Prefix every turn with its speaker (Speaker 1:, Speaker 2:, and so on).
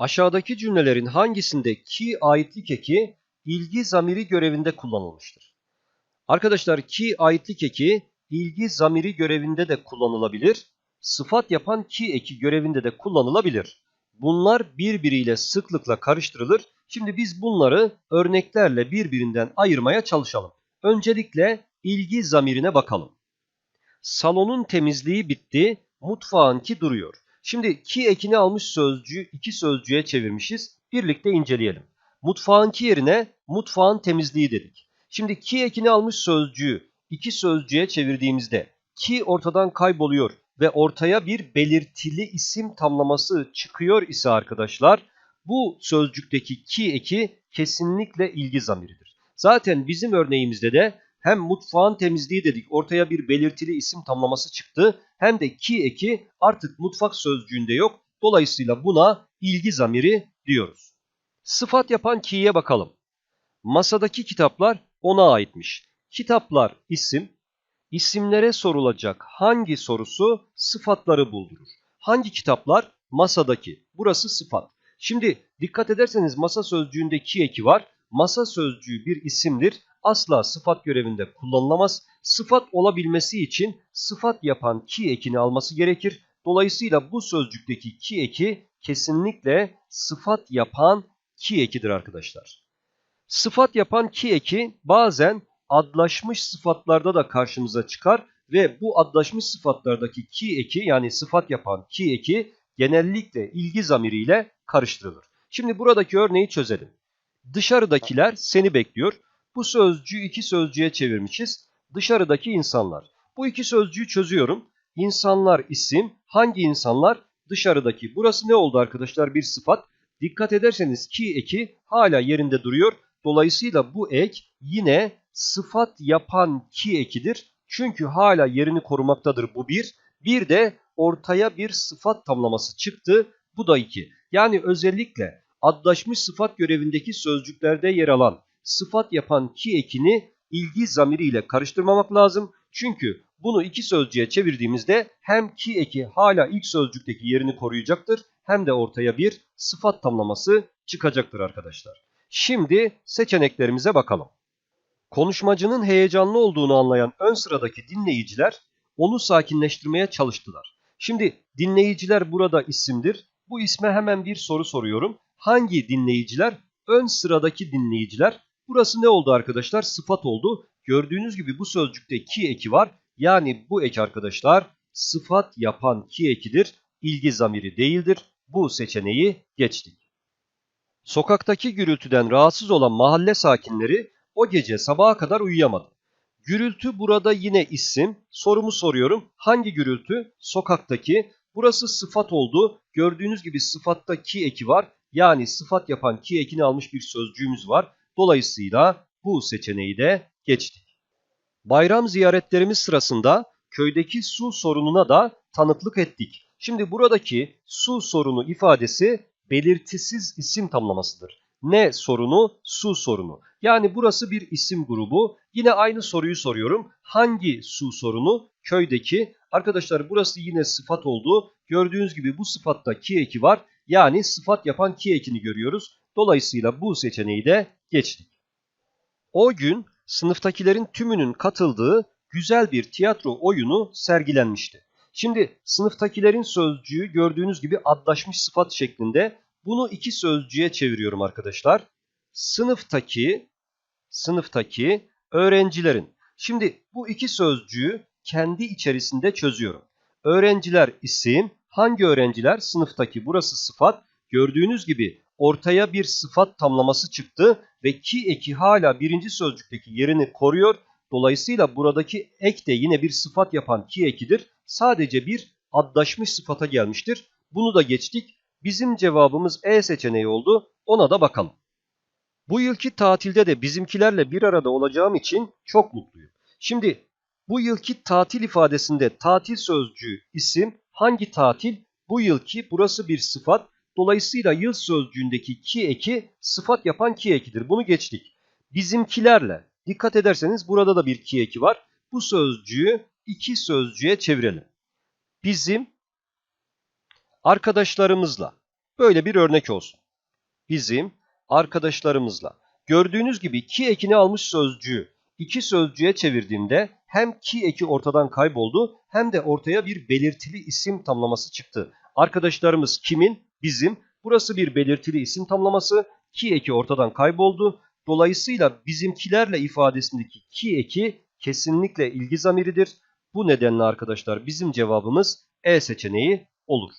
Speaker 1: Aşağıdaki cümlelerin hangisinde ki aitlik eki ilgi zamiri görevinde kullanılmıştır? Arkadaşlar ki aitlik eki ilgi zamiri görevinde de kullanılabilir. Sıfat yapan ki eki görevinde de kullanılabilir. Bunlar birbiriyle sıklıkla karıştırılır. Şimdi biz bunları örneklerle birbirinden ayırmaya çalışalım. Öncelikle ilgi zamirine bakalım. Salonun temizliği bitti, mutfağınki duruyor. Şimdi ki ekini almış sözcüğü iki sözcüğe çevirmişiz. Birlikte inceleyelim. Mutfağınki yerine mutfağın temizliği dedik. Şimdi ki ekini almış sözcüğü iki sözcüğe çevirdiğimizde ki ortadan kayboluyor ve ortaya bir belirtili isim tamlaması çıkıyor ise arkadaşlar bu sözcükteki ki eki kesinlikle ilgi zamiridir. Zaten bizim örneğimizde de hem mutfağın temizliği dedik ortaya bir belirtili isim tamlaması çıktı hem de ki eki artık mutfak sözcüğünde yok. Dolayısıyla buna ilgi zamiri diyoruz. Sıfat yapan ki'ye bakalım. Masadaki kitaplar ona aitmiş. Kitaplar isim, isimlere sorulacak hangi sorusu sıfatları buldurur. Hangi kitaplar? Masadaki. Burası sıfat. Şimdi dikkat ederseniz masa sözcüğünde ki eki var. Masa sözcüğü bir isimdir. Asla sıfat görevinde kullanılamaz. Sıfat olabilmesi için sıfat yapan ki ekini alması gerekir. Dolayısıyla bu sözcükteki ki eki kesinlikle sıfat yapan ki ekidir arkadaşlar. Sıfat yapan ki eki bazen adlaşmış sıfatlarda da karşımıza çıkar ve bu adlaşmış sıfatlardaki ki eki yani sıfat yapan ki eki genellikle ilgi zamiriyle karıştırılır. Şimdi buradaki örneği çözelim. Dışarıdakiler seni bekliyor. Bu sözcüğü iki sözcüğe çevirmişiz. Dışarıdaki insanlar. Bu iki sözcüğü çözüyorum. İnsanlar isim. Hangi insanlar? Dışarıdaki. Burası ne oldu arkadaşlar? Bir sıfat. Dikkat ederseniz ki eki hala yerinde duruyor. Dolayısıyla bu ek yine sıfat yapan ki ekidir. Çünkü hala yerini korumaktadır bu bir. Bir de ortaya bir sıfat tamlaması çıktı. Bu da iki. Yani özellikle adlaşmış sıfat görevindeki sözcüklerde yer alan sıfat yapan ki ekini ilgi zamiriyle karıştırmamak lazım. Çünkü bunu iki sözcüğe çevirdiğimizde hem ki eki hala ilk sözcükteki yerini koruyacaktır hem de ortaya bir sıfat tamlaması çıkacaktır arkadaşlar. Şimdi seçeneklerimize bakalım. Konuşmacının heyecanlı olduğunu anlayan ön sıradaki dinleyiciler onu sakinleştirmeye çalıştılar. Şimdi dinleyiciler burada isimdir. Bu isme hemen bir soru soruyorum. Hangi dinleyiciler? Ön sıradaki dinleyiciler. Burası ne oldu arkadaşlar? Sıfat oldu. Gördüğünüz gibi bu sözcükte ki eki var. Yani bu ek arkadaşlar sıfat yapan ki ekidir. İlgi zamiri değildir. Bu seçeneği geçtik. Sokaktaki gürültüden rahatsız olan mahalle sakinleri o gece sabaha kadar uyuyamadı. Gürültü burada yine isim. Sorumu soruyorum. Hangi gürültü? Sokaktaki. Burası sıfat oldu. Gördüğünüz gibi sıfatta ki eki var. Yani sıfat yapan ki ekini almış bir sözcüğümüz var. Dolayısıyla bu seçeneği de geçtik. Bayram ziyaretlerimiz sırasında köydeki su sorununa da tanıklık ettik. Şimdi buradaki su sorunu ifadesi belirtisiz isim tamlamasıdır. Ne sorunu? Su sorunu. Yani burası bir isim grubu. Yine aynı soruyu soruyorum. Hangi su sorunu? Köydeki. Arkadaşlar burası yine sıfat oldu. Gördüğünüz gibi bu sıfatta ki eki var. Yani sıfat yapan ki ekini görüyoruz. Dolayısıyla bu seçeneği de geçtik. O gün sınıftakilerin tümünün katıldığı güzel bir tiyatro oyunu sergilenmişti. Şimdi sınıftakilerin sözcüğü gördüğünüz gibi adlaşmış sıfat şeklinde. Bunu iki sözcüğe çeviriyorum arkadaşlar. Sınıftaki, sınıftaki öğrencilerin. Şimdi bu iki sözcüğü kendi içerisinde çözüyorum. Öğrenciler isim, hangi öğrenciler? Sınıftaki burası sıfat. Gördüğünüz gibi ortaya bir sıfat tamlaması çıktı ve ki eki hala birinci sözcükteki yerini koruyor. Dolayısıyla buradaki ek de yine bir sıfat yapan ki ekidir. Sadece bir adlaşmış sıfata gelmiştir. Bunu da geçtik. Bizim cevabımız E seçeneği oldu. Ona da bakalım. Bu yılki tatilde de bizimkilerle bir arada olacağım için çok mutluyum. Şimdi bu yılki tatil ifadesinde tatil sözcüğü isim hangi tatil? Bu yılki burası bir sıfat. Dolayısıyla yıl sözcüğündeki ki eki sıfat yapan ki ekidir. Bunu geçtik. Bizimkilerle dikkat ederseniz burada da bir ki eki var. Bu sözcüğü iki sözcüğe çevirelim. Bizim arkadaşlarımızla Böyle bir örnek olsun. Bizim arkadaşlarımızla gördüğünüz gibi ki ekini almış sözcüğü iki sözcüğe çevirdiğimde hem ki eki ortadan kayboldu hem de ortaya bir belirtili isim tamlaması çıktı. Arkadaşlarımız kimin? Bizim. Burası bir belirtili isim tamlaması. Ki eki ortadan kayboldu. Dolayısıyla bizimkilerle ifadesindeki ki eki kesinlikle ilgi zamiridir. Bu nedenle arkadaşlar bizim cevabımız E seçeneği olur.